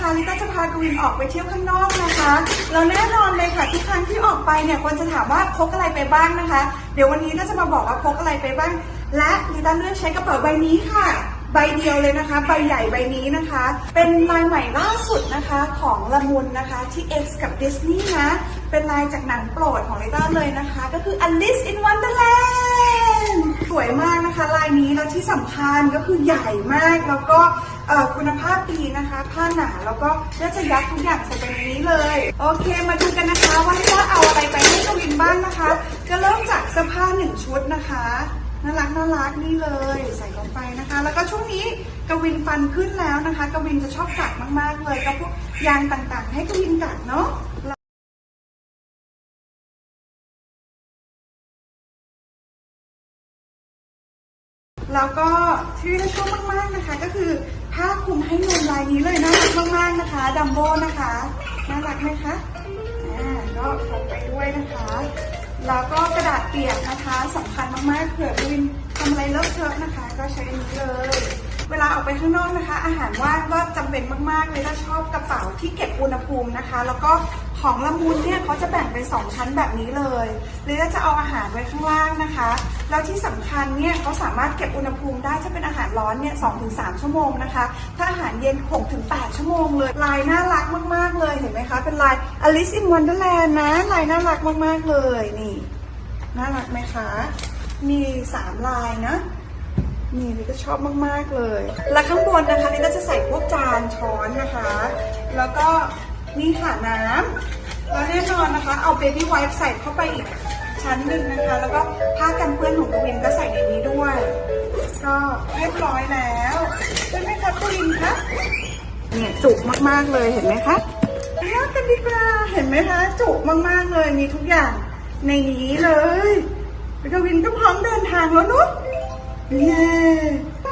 นะคะลิต้าจะพากวินออกไปเที่ยวข้างนอกนะคะแล้วแน่นอนเลยค่ะทุกครั้งที่ออกไปเนี่ยคนจะถามว่าพกอะไรไปบ้างนะคะ เดี๋ยววันนี้เราจะมาบอกว่าพกอะไรไปบ้าง และลิต้าเลือกใช้กระเป๋าใบนี้ค่ะ ใบเดียวเลยนะคะ ใบใหญ่ใบนี้นะคะ เป็นลายใหม่ล่าสุดนะคะของละมุนนะคะที่ X กับดิสนีย์นะ เป็นลายจากหนังโปรดของลิต้าเลยนะคะ ก็คือ Alice in Wonderland สวยมากนะคะลายนี้แล้ว ที่สำคัญก็คือใหญ่มากแล้วก็คุณภาพดีนะคะ ผ้าหนาแล้วก็น่าจะยัดทุกอย่างใส่ไปในนี้เลย โอเคมาดูกันนะคะว่าลิต้าเอาอะไรไปให้กวินบ้างนะคะ ก็เริ่มจากเสื้อผ้าหนึ่งชุดนะคะน่ารักน่ารักนี่เลยใส่ลงไปนะคะ แล้วก็ช่วงนี้กวินฟันขึ้นแล้วนะคะ กวินจะชอบกัดมากๆเลยก็พวกยางต่างๆ ให้กวินกัดเนาะ แล้วก็ที่ได้ชอบมากๆนะคะ ก็คือผ้าคลุมให้นมลายนี้เลยน่ารักมากๆนะคะ ดัมโบนะคะน่ารักไหมคะอ่าก็พกไปด้วยนะคะ แล้วก็กระดาษเปียกนะคะสำคัญมากๆเผื่อวินทำอะไรเลอะเทอะนะคะ ก็ใช้อันนี้เลย เวลาออกไปข้างนอกนะคะ อาหารว่างก็จำเป็นมากๆเลยถ้าชอบกระเป๋าที่เก็บอุณหภูมินะคะ แล้วก็ของละมุนเนี่ยเขาจะแบ่งเป็นสองชั้นแบบนี้เลยหรือจะเอาอาหารไว้ข้างล่างนะคะ แล้วที่สำคัญเนี่ยเขาสามารถเก็บอุณหภูมิได้ถ้าเป็นอาหารร้อนเนี่ยสองถึงสามชั่วโมงนะคะ ถ้าอาหารเย็นหกถึงแปดชั่วโมงเลยลายน่ารักมากๆเลยเห็นไหมคะ เป็นลาย Alice in Wonderland นะลายน่ารักมากๆเลยนี่น่ารักไหมคะ มีสามลายนะ นี่ลิก็ชอบมากๆเลย แล้วข้างบนนะคะลิก็จะใส่พวกจานช้อนนะคะ แล้วก็นี่ค่ะน้ำแล้วแน่นอนนะคะ เอาเบบี้ไวท์ใส่เข้าไปอีกชั้นหนึ่งนะคะ แล้วก็ผ้ากันเปื้อนของกวินก็ใส่ในนี้ด้วย ก็เรียบร้อยแล้วใช่ไหมคะกวินคะเนี่ยจุกมากๆเลยเห็นไหมคะเลือกกันดีกว่าเห็นไหมคะ จุกมากๆเลยมีทุกอย่างในนี้เลยแล้วกวินก็พร้อมเดินทางแล้วเนุ๊เย้ ไป